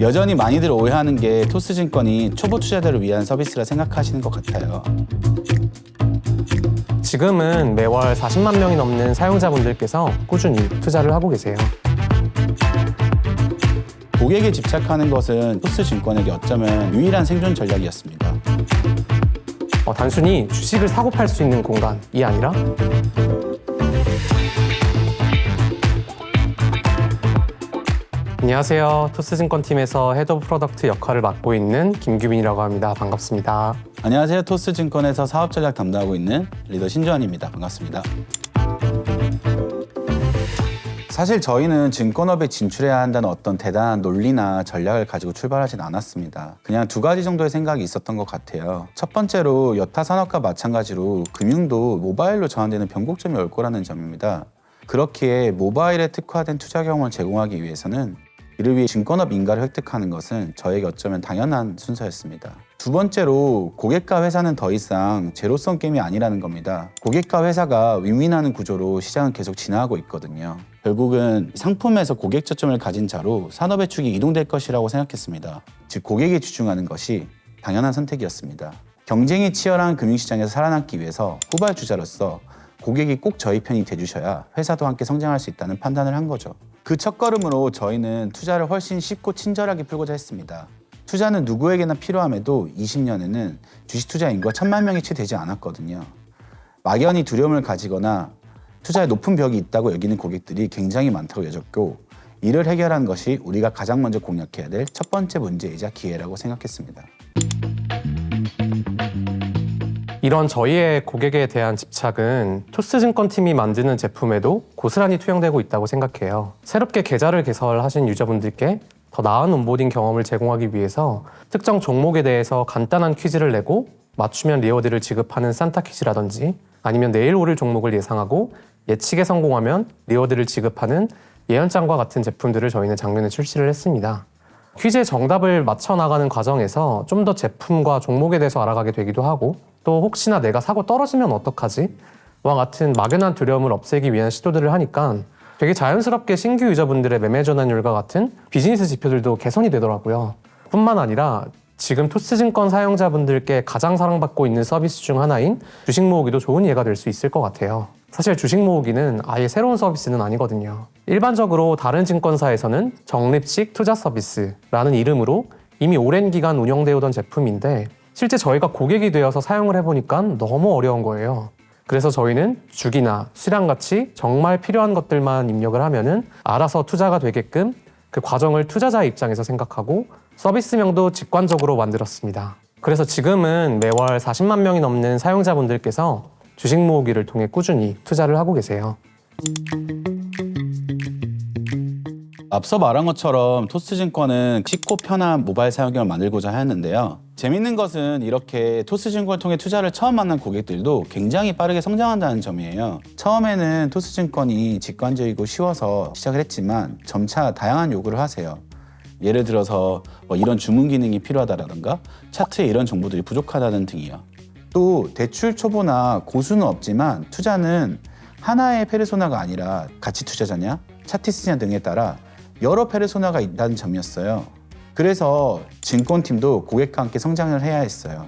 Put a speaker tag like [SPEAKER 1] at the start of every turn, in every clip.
[SPEAKER 1] 여전히 많이들 오해하는 게 토스증권이 초보 투자자를 위한 서비스라 생각하시는 것 같아요.
[SPEAKER 2] 지금은 매월 40만 명이 넘는 사용자분들께서 꾸준히 투자를 하고 계세요.
[SPEAKER 1] 고객에 집착하는 것은 토스증권에게 어쩌면 유일한 생존 전략이었습니다.
[SPEAKER 2] 어, 단순히 주식을 사고 팔 수 있는 공간이 아니라 안녕하세요. 토스증권팀에서 헤드 오브 프로덕트 역할을 맡고 있는 김규민이라고 합니다. 반갑습니다.
[SPEAKER 1] 안녕하세요. 토스증권에서 사업 전략 담당하고 있는 리더 신조환입니다. 반갑습니다. 사실 저희는 증권업에 진출해야 한다는 어떤 대단한 논리나 전략을 가지고 출발하진 않았습니다. 그냥 두 가지 정도의 생각이 있었던 것 같아요. 첫 번째로 여타 산업과 마찬가지로 금융도 모바일로 전환되는 변곡점이 올 거라는 점입니다. 그렇기에 모바일에 특화된 투자 경험을 제공하기 위해서는 이를 위해 증권업 인가를 획득하는 것은 저에게 어쩌면 당연한 순서였습니다. 두 번째로 고객과 회사는 더 이상 제로성 게임이 아니라는 겁니다. 고객과 회사가 윈윈하는 구조로 시장은 계속 진화하고 있거든요. 결국은 상품에서 고객 저점을 가진 자로 산업의 축이 이동될 것이라고 생각했습니다. 즉 고객에 집중하는 것이 당연한 선택이었습니다. 경쟁이 치열한 금융시장에서 살아남기 위해서 후발 주자로서 고객이 꼭 저희 편이 돼주셔야 회사도 함께 성장할 수 있다는 판단을 한 거죠. 그 첫걸음으로 저희는 투자를 훨씬 쉽고 친절하게 풀고자 했습니다. 투자는 누구에게나 필요함에도 20년에는 주식 투자 인구가 천만 명이 채 되지 않았거든요. 막연히 두려움을 가지거나 투자에 높은 벽이 있다고 여기는 고객들이 굉장히 많다고 여겼고 이를 해결하는 것이 우리가 가장 먼저 공략해야 될 첫 번째 문제이자 기회라고 생각했습니다.
[SPEAKER 2] 이런 저희의 고객에 대한 집착은 토스증권팀이 만드는 제품에도 고스란히 투영되고 있다고 생각해요. 새롭게 계좌를 개설하신 유저분들께 더 나은 온보딩 경험을 제공하기 위해서 특정 종목에 대해서 간단한 퀴즈를 내고 맞추면 리워드를 지급하는 산타 퀴즈라든지 아니면 내일 오를 종목을 예상하고 예측에 성공하면 리워드를 지급하는 예언장과 같은 제품들을 저희는 작년에 출시를 했습니다. 퀴즈의 정답을 맞춰 나가는 과정에서 좀 더 제품과 종목에 대해서 알아가게 되기도 하고 또 혹시나 내가 사고 떨어지면 어떡하지? 와 같은 막연한 두려움을 없애기 위한 시도들을 하니까 되게 자연스럽게 신규 유저분들의 매매 전환율과 같은 비즈니스 지표들도 개선이 되더라고요. 뿐만 아니라 지금 토스증권 사용자분들께 가장 사랑받고 있는 서비스 중 하나인 주식 모으기도 좋은 예가 될 수 있을 것 같아요. 사실 주식 모으기는 아예 새로운 서비스는 아니거든요. 일반적으로 다른 증권사에서는 적립식 투자 서비스라는 이름으로 이미 오랜 기간 운영되어 오던 제품인데 실제 저희가 고객이 되어서 사용을 해보니까 너무 어려운 거예요. 그래서 저희는 주기나 수량 같이 정말 필요한 것들만 입력을 하면은 알아서 투자가 되게끔 그 과정을 투자자 입장에서 생각하고 서비스명도 직관적으로 만들었습니다. 그래서 지금은 매월 40만 명이 넘는 사용자분들께서 주식 모으기를 통해 꾸준히 투자를 하고 계세요.
[SPEAKER 1] 앞서 말한 것처럼 토스증권은 쉽고 편한 모바일 사용경을 만들고자 하였는데요. 재밌는 것은 이렇게 토스증권을 통해 투자를 처음 만난 고객들도 굉장히 빠르게 성장한다는 점이에요. 처음에는 토스증권이 직관적이고 쉬워서 시작을 했지만 점차 다양한 요구를 하세요. 예를 들어서 뭐 이런 주문 기능이 필요하다라든가 차트에 이런 정보들이 부족하다는 등이요. 또 대출 초보나 고수는 없지만 투자는 하나의 페르소나가 아니라 가치 투자자냐, 차티스냐 등에 따라 여러 페르소나가 있다는 점이었어요. 그래서 증권팀도 고객과 함께 성장을 해야 했어요.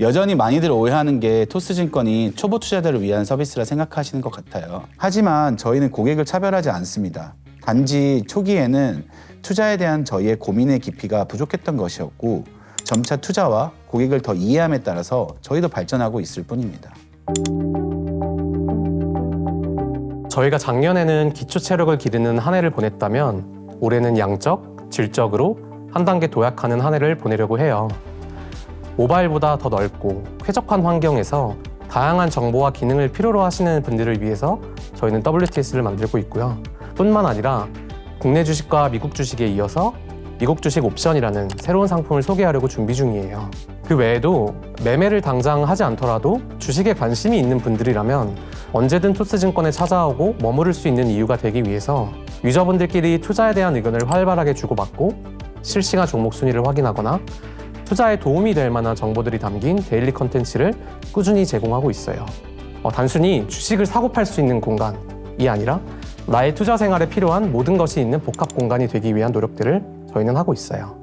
[SPEAKER 1] 여전히 많이들 오해하는 게 토스증권이 초보 투자자를 위한 서비스라 생각하시는 것 같아요. 하지만 저희는 고객을 차별하지 않습니다. 단지 초기에는 투자에 대한 저희의 고민의 깊이가 부족했던 것이었고 점차 투자와 고객을 더 이해함에 따라서 저희도 발전하고 있을 뿐입니다.
[SPEAKER 2] 저희가 작년에는 기초 체력을 기르는 한 해를 보냈다면 올해는 양적, 질적으로 한 단계 도약하는 한 해를 보내려고 해요. 모바일보다 더 넓고 쾌적한 환경에서 다양한 정보와 기능을 필요로 하시는 분들을 위해서 저희는 WTS를 만들고 있고요. 뿐만 아니라 국내 주식과 미국 주식에 이어서 미국 주식 옵션이라는 새로운 상품을 소개하려고 준비 중이에요. 그 외에도 매매를 당장 하지 않더라도 주식에 관심이 있는 분들이라면 언제든 토스 증권에 찾아오고 머무를 수 있는 이유가 되기 위해서 유저분들끼리 투자에 대한 의견을 활발하게 주고받고 실시간 종목 순위를 확인하거나 투자에 도움이 될 만한 정보들이 담긴 데일리 컨텐츠를 꾸준히 제공하고 있어요. 어, 단순히 주식을 사고 팔 수 있는 공간이 아니라 나의 투자 생활에 필요한 모든 것이 있는 복합 공간이 되기 위한 노력들을 저희는 하고 있어요.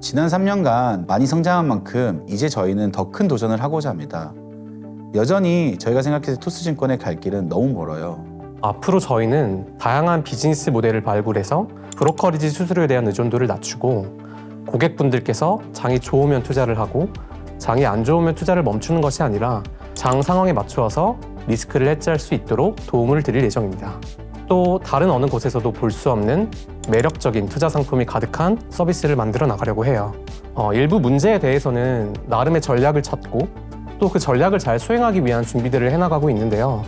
[SPEAKER 1] 지난 3년간 많이 성장한 만큼 이제 저희는 더 큰 도전을 하고자 합니다. 여전히 저희가 때 토스증권의 갈 길은 너무 멀어요.
[SPEAKER 2] 앞으로 저희는 다양한 비즈니스 모델을 발굴해서 브로커리지 수수료에 대한 의존도를 낮추고 고객분들께서 장이 좋으면 투자를 하고 장이 안 좋으면 투자를 멈추는 것이 아니라 장 상황에 맞추어서 리스크를 해지할 수 있도록 도움을 드릴 예정입니다. 또 다른 어느 곳에서도 볼 수 없는 매력적인 투자 상품이 가득한 서비스를 만들어 나가려고 해요. 어, 일부 문제에 대해서는 나름의 전략을 찾고 또 그 전략을 잘 수행하기 위한 준비들을 해나가고 있는데요.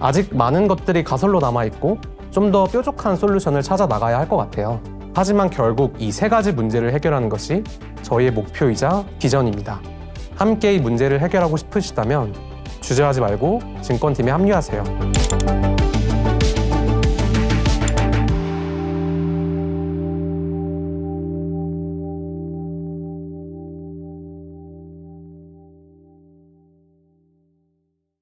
[SPEAKER 2] 아직 많은 것들이 가설로 남아 있고 좀 더 뾰족한 솔루션을 찾아 나가야 할 것 같아요. 하지만 결국 이 세 가지 문제를 해결하는 것이 저희의 목표이자 비전입니다. 함께 이 문제를 해결하고 싶으시다면 주저하지 말고 증권팀에 합류하세요.